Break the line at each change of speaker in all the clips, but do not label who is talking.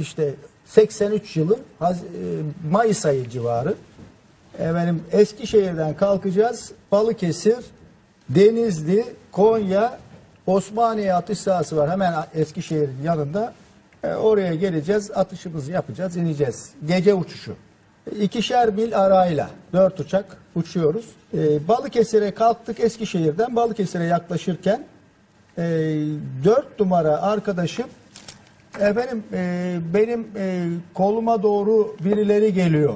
işte 83 yılın e, Mayıs ayı civarı. Efendim Eskişehir'den kalkacağız. Balıkesir, Denizli, Konya, Osmaniye atış sahası var. Hemen Eskişehir'in yanında. E, oraya geleceğiz. Atışımızı yapacağız. ineceğiz. Gece uçuşu. İkişer mil arayla dört uçak uçuyoruz. E, Balıkesir'e kalktık Eskişehir'den. Balıkesir'e yaklaşırken e, dört numara arkadaşım efendim e, benim e, koluma doğru birileri geliyor.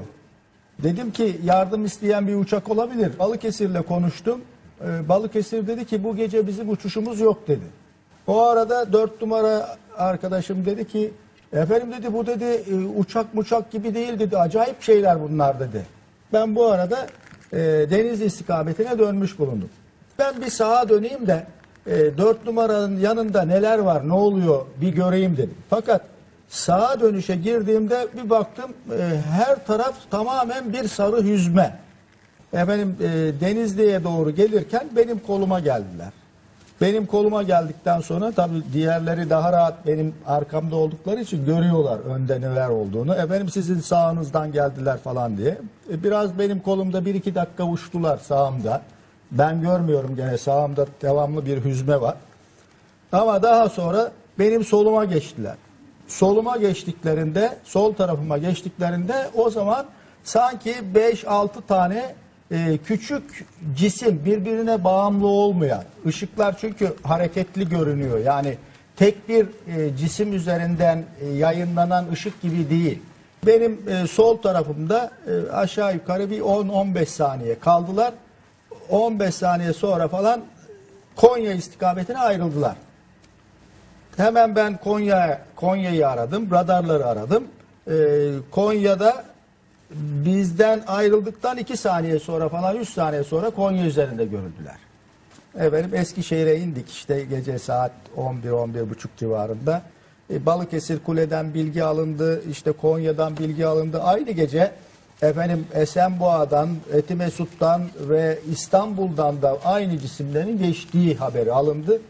Dedim ki yardım isteyen bir uçak olabilir. Balıkesir'le konuştum. Ee, Balıkesir dedi ki bu gece bizim uçuşumuz yok dedi. O arada dört numara arkadaşım dedi ki efendim dedi bu dedi e, uçak muçak gibi değil dedi. Acayip şeyler bunlar dedi. Ben bu arada e, Denizli istikametine dönmüş bulundum. Ben bir sağa döneyim de e, dört numaranın yanında neler var ne oluyor bir göreyim dedim. Fakat sağa dönüşe girdiğimde bir baktım e, her taraf tamamen bir sarı hüzme. Efendim e, Denizli'ye doğru gelirken benim koluma geldiler. Benim koluma geldikten sonra tabii diğerleri daha rahat benim arkamda oldukları için görüyorlar önde neler olduğunu. Efendim sizin sağınızdan geldiler falan diye. E, biraz benim kolumda bir iki dakika uçtular sağımda. Ben görmüyorum gene sağımda devamlı bir hüzme var. Ama daha sonra benim soluma geçtiler. Soluma geçtiklerinde, sol tarafıma geçtiklerinde o zaman sanki 5-6 tane e, küçük cisim birbirine bağımlı olmayan ışıklar çünkü hareketli görünüyor. Yani tek bir e, cisim üzerinden e, yayınlanan ışık gibi değil. Benim e, sol tarafımda e, aşağı yukarı bir 10-15 saniye kaldılar. 15 saniye sonra falan Konya istikametine ayrıldılar. Hemen ben Konya Konya'yı aradım, radarları aradım. Ee, Konya'da bizden ayrıldıktan 2 saniye sonra falan 3 saniye sonra Konya üzerinde görüldüler. Efendim Eskişehir'e indik işte gece saat 11-11 buçuk civarında. E, Balıkesir Kule'den bilgi alındı, işte Konya'dan bilgi alındı. Aynı gece efendim Esenboğa'dan, Etimesut'tan ve İstanbul'dan da aynı cisimlerin geçtiği haberi alındı.